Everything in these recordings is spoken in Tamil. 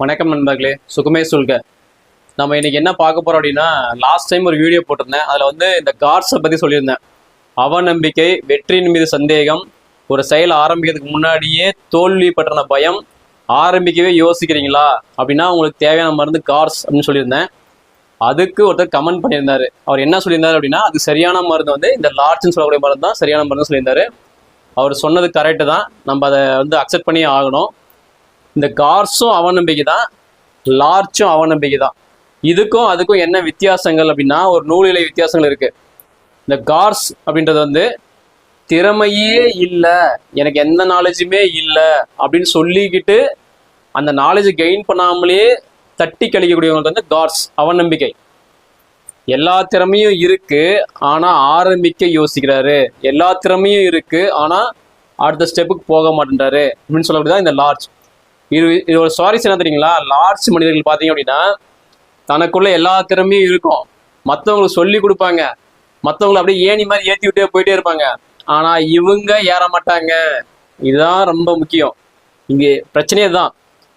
வணக்கம் நண்பர்களே. சுகமே சொல்க. நம்ம இன்னைக்கு என்ன பார்க்க போறோம் அப்படின்னா லாஸ்ட் டைம் ஒரு வீடியோ போட்டிருந்தேன். அதில் வந்து இந்த கார்ட்ஸை பற்றி சொல்லியிருந்தேன். அவநம்பிக்கை வெற்றியின் மீது சந்தேகம் ஒரு செயல் ஆரம்பிக்கிறதுக்கு முன்னாடியே தோல்வி பற்றின பயம் ஆரம்பிக்கவே யோசிக்கிறீங்களா? அப்படின்னா உங்களுக்கு தேவையான மருந்து கார்ஸ் அப்படின்னு சொல்லியிருந்தேன். அதுக்கு ஒருத்தர் கமெண்ட் பண்ணியிருந்தாரு. அவர் என்ன சொல்லியிருந்தாரு அப்படின்னா அது சரியான மருந்து வந்து இந்த லார்ஜ்னு சொல்லக்கூடிய மருந்து தான் சரியான மருந்து சொல்லியிருந்தாரு. அவர் சொன்னது கரெக்டு தான். நம்ம அதை வந்து அக்செப்ட் பண்ணியே ஆகணும். இந்த கார்ஸும் அவநம்பிக்கை தான் லார்ச்சும் அவநம்பிக்கை தான் இதுக்கும் அதுக்கும் என்ன வித்தியாசங்கள் அப்படின்னா ஒரு நூலிலை வித்தியாசங்கள் இருக்கு. இந்த கார்ஸ் அப்படின்றது வந்து திறமையே இல்லை எனக்கு எந்த நாலேஜுமே இல்லை அப்படின்னு சொல்லிக்கிட்டு அந்த நாலேஜ் கெயின் பண்ணாமலே தட்டி கழிக்கக்கூடியவங்களுக்கு வந்து கார்ஸ் அவநம்பிக்கை. எல்லா திறமையும் இருக்கு ஆனா ஆரம்பிக்க யோசிக்கிறாரு. எல்லா திறமையும் இருக்கு ஆனா அடுத்த ஸ்டெப்புக்கு போக மாட்டேன்றாரு. அப்படின்னு சொல்லக்கூடியதான் இந்த லார்ஜ் இது இது ஒரு சுவாரஸ் என்ன தெரியுங்களா? லார்ஜ் மனிதர்கள் பார்த்தீங்க அப்படின்னா தனக்குள்ள எல்லா திறமையும் இருக்கும். மற்றவங்களுக்கு சொல்லி கொடுப்பாங்க. மற்றவங்களை அப்படியே ஏணி மாதிரி ஏற்றி விட்டே போயிட்டே இருப்பாங்க. ஆனா இவங்க ஏற மாட்டாங்க. இதுதான் ரொம்ப முக்கியம். இங்கே பிரச்சனையே தான்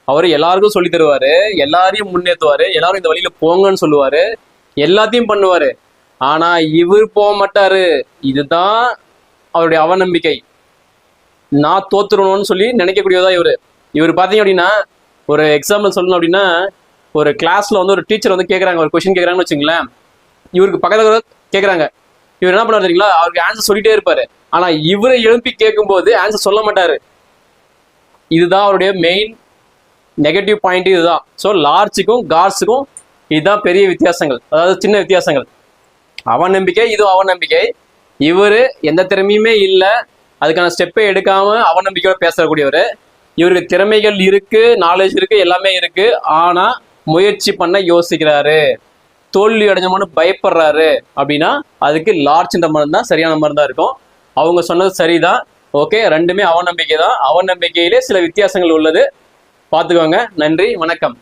அவர் எல்லாருக்கும் சொல்லி தருவாரு. எல்லாரையும் முன்னேற்றுவார் எல்லாரும் இந்த வழியில போங்கன்னு சொல்லுவாரு. எல்லாத்தையும் பண்ணுவாரு. ஆனா இவர் போக மாட்டாரு. இதுதான் அவருடைய அவநம்பிக்கை. நான் தோத்துறணும்னு சொல்லி நினைக்கக்கூடியதா இவர். இவர் பார்த்தீங்க அப்படின்னா ஒரு எக்ஸாம்பிள் சொல்லணும் அப்படின்னா ஒரு கிளாஸ்ல வந்து ஒரு டீச்சர் வந்து கேட்குறாங்க ஒரு கொஷின் கேட்குறாங்கன்னு வச்சுங்களேன் இவருக்கு பக்கத்தில் கேட்குறாங்க இவர் என்ன பண்ணுவார் தெரியுங்களா? அவருக்கு ஆன்சர் சொல்லிட்டே இருப்பார். ஆனால் இவரை எழுப்பி கேட்கும்போது ஆன்சர் சொல்ல மாட்டார். இதுதான் அவருடைய மெயின் நெகட்டிவ் பாயிண்ட் இதுதான். ஸோ லார்ஜுக்கும் கார்ஸுக்கும் இதுதான் பெரிய வித்தியாசங்கள். அதாவது சின்ன வித்தியாசங்கள். அவன் நம்பிக்கை இது அவன் நம்பிக்கை. இவர் எந்த திறமையுமே இல்லை. அதுக்கான ஸ்டெப்பை எடுக்காம அவன் நம்பிக்கையோட பேசக்கூடியவர். இவருக்கு திறமைகள் இருக்கு நாலேஜ் இருக்கு எல்லாமே இருக்கு. ஆனா முயற்சி பண்ண யோசிக்கிறாரு. தோல்வி அடைஞ்சோம்னு பயப்படுறாரு அப்படின்னா அதுக்கு லார்ஜ்ன்ற மருந்து தான் சரியான மருந்தா இருக்கும். அவங்க சொன்னது சரிதான். ஓகே ரெண்டுமே அவநம்பிக்கை தான் அவநம்பிக்கையிலே சில வித்தியாசங்கள் உள்ளது. பார்த்துக்கோங்க. நன்றி வணக்கம்.